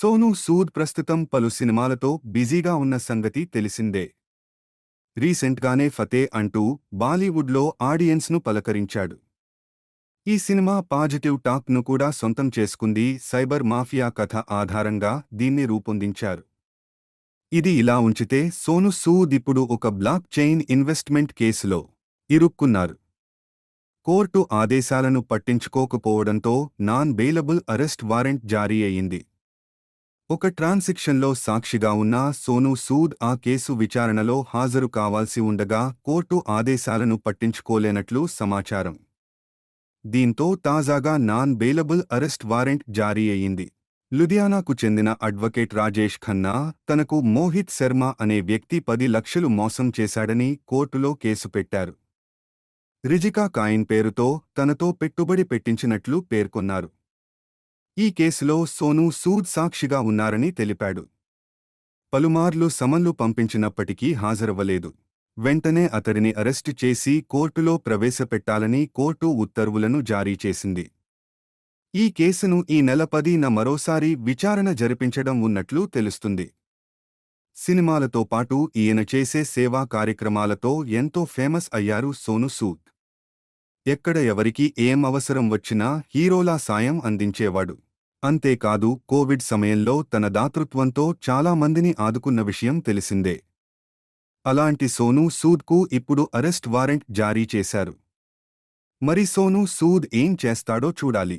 సోనూ సూద్ ప్రస్తుతం పలు సినిమాలతో బిజీగా ఉన్న సంగతి తెలిసిందే. రీసెంట్గానే ఫతే అంటూ బాలీవుడ్లో ఆడియన్స్ను పలకరించాడు. ఈ సినిమా పాజిటివ్ టాక్ను కూడా సొంతం చేసుకుంది సైబర్ మాఫియా కథ ఆధారంగా దీన్ని రూపొందించారు. ఇది ఇలా ఉంచితే సోను సూద్ ఇప్పుడు ఒక బ్లాక్ చైన్ ఇన్వెస్ట్మెంట్ కేసులో ఇరుక్కున్నారు. కోర్టు ఆదేశాలను పట్టించుకోకపోవడంతో నాన్ బెయిలబుల్ అరెస్ట్ వారెంట్ జారీ అయింది ఒక ట్రాన్సిక్షన్లో సాక్షిగా ఉన్న సోను సూద్ ఆ కేసు విచారణలో హాజరు కావాల్సి ఉండగా కోర్టు ఆదేశాలను పట్టించుకోలేనట్లు సమాచారం. దీంతో తాజాగా నాన్ బెయిలబుల్ అరెస్ట్ వారెంట్ జారీ అయింది లుధియానాకు చెందిన అడ్వకేట్ రాజేష్ ఖన్నా తనకు మోహిత్ శర్మ అనే వ్యక్తి పది లక్షలు మోసం చేశాడని కోర్టులో కేసు పెట్టారు. రిజికా కాయిన్ పేరుతో తనతో పెట్టుబడి పెట్టించినట్లు పేర్కొన్నారు. ఈ కేసులో సోను సూద్ సాక్షిగా ఉన్నారని తెలిపాడు. పలుమార్లు సమన్లు పంపించినప్పటికీ హాజరవ్వలేదు. వెంటనే అతడిని అరెస్టు చేసి కోర్టులో ప్రవేశపెట్టాలని కోర్టు ఉత్తర్వులను జారీ చేసింది. ఈ కేసును ఈ నెల పదిన మరోసారి విచారణ జరిపించడం ఉన్నట్లు తెలుస్తుంది. సినిమాలతో పాటు ఈయన చేసే సేవా కార్యక్రమాలతో ఎంతో ఫేమస్ అయ్యారు సోను సూద్. ఎక్కడ ఎవరికి ఏం అవసరం వచ్చినా హీరోలా సాయం అందించేవాడు. అంతేకాదు కోవిడ్ సమయంలో తన దాతృత్వంతో చాలా మందిని ఆదుకున్న విషయం తెలిసిందే. అలాంటి సోనూ సూద్కు ఇప్పుడు అరెస్ట్ వారెంట్ జారీ చేశారు. మరి సోనూ సూద్ ఏం చేస్తాడో చూడాలి.